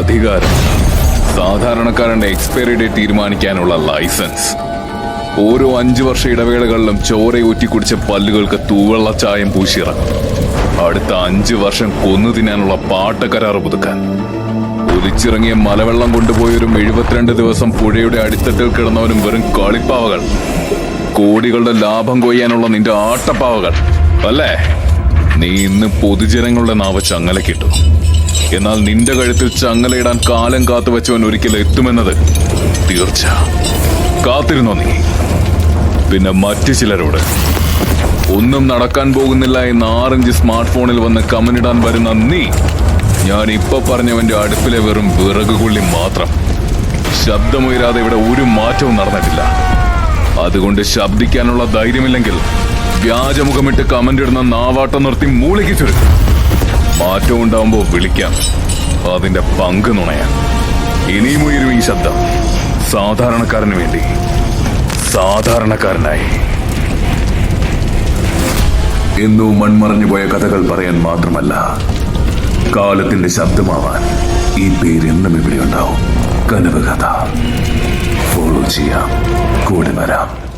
അധികാരം. സാധാരണക്കാരന്റെ expiry date തീരുമാനിക്കാനുള്ള ലൈസൻസ് ഓരോ അഞ്ചു വർഷ ഇടവേളകളിലും ചോരയൂറ്റി കുടിച്ച പല്ലുകൾക്ക് തൂവെള്ള ചായം പൂശിയിറങ്ങും. അടുത്ത അഞ്ചു വർഷം കൊന്നു തിന്നാനുള്ള കരാർ പുതുക്കാൻ. ഒലിച്ചിറങ്ങിയ മലവെള്ളം കൊണ്ടുപോയവരും എഴുപത്തിരണ്ട് ദിവസം പുഴയുടെ അടിത്തട്ടിൽ കിടന്നവരും വെറും കളിപ്പാവകൾ. കോടികളുടെ ലാഭം കൊയ്യാനുള്ള നിന്റെ ആട്ടപ്പാവകൾ. അല്ലേ? നീ ഇന്ന് പൊതുജനങ്ങളുടെ നാവ് ചങ്ങലക്കിട്ടു. എന്നാൽ നിന്റെ കഴുത്തിൽ ചങ്ങലയിടാൻ കാലം കാത്തു വെച്ചവൻ ഒരിക്കലും എത്തുമെന്നത് തീർച്ച. കാത്തിരുന്നോ നീ? പിന്നെ മറ്റു ചിലരോട്. ഒന്നും നടക്കാൻ പോകുന്നില്ല എന്ന് ആറഞ്ച് സ്മാർട്ട് ഫോണിൽ വന്ന് കമനിടാൻ വരുന്ന നീ. ഞാൻ ഇപ്പൊ പറഞ്ഞവന്റെ അടുപ്പിലെ വെറും വിറകുകൊള്ളി മാത്രം. ശബ്ദമുയരാതെ ഇവിടെ ഒരു മാറ്റവും നടന്നിട്ടില്ല. അതുകൊണ്ട് ശബ്ദിക്കാനുള്ള ധൈര്യമില്ലെങ്കിൽ വ്യാജമുഖമിട്ട് കമന്റ് ഇടുന്ന നാവാട്ടം നിർത്തി മൂളിക്ക് ചുരുക്കും. മാറ്റം ഉണ്ടാവുമ്പോ വിളിക്കാം. അതിന്റെ പങ്ക് നുണയാ. ഇനിയും ഉയരും ഈ ശബ്ദം. സാധാരണക്കാരന് വേണ്ടി. സാധാരണക്കാരനായി. എന്നു മൺമറഞ്ഞു പോയ കഥകൾ പറയാൻ മാത്രമല്ല കാലത്തിന്റെ ശബ്ദമാവാൻ ഈ പേര് എന്നും ഇവിടെ ഉണ്ടാവും. കനവ് കഥ ഫോളോ ചെയ്യാം. കൂടെ വരാം.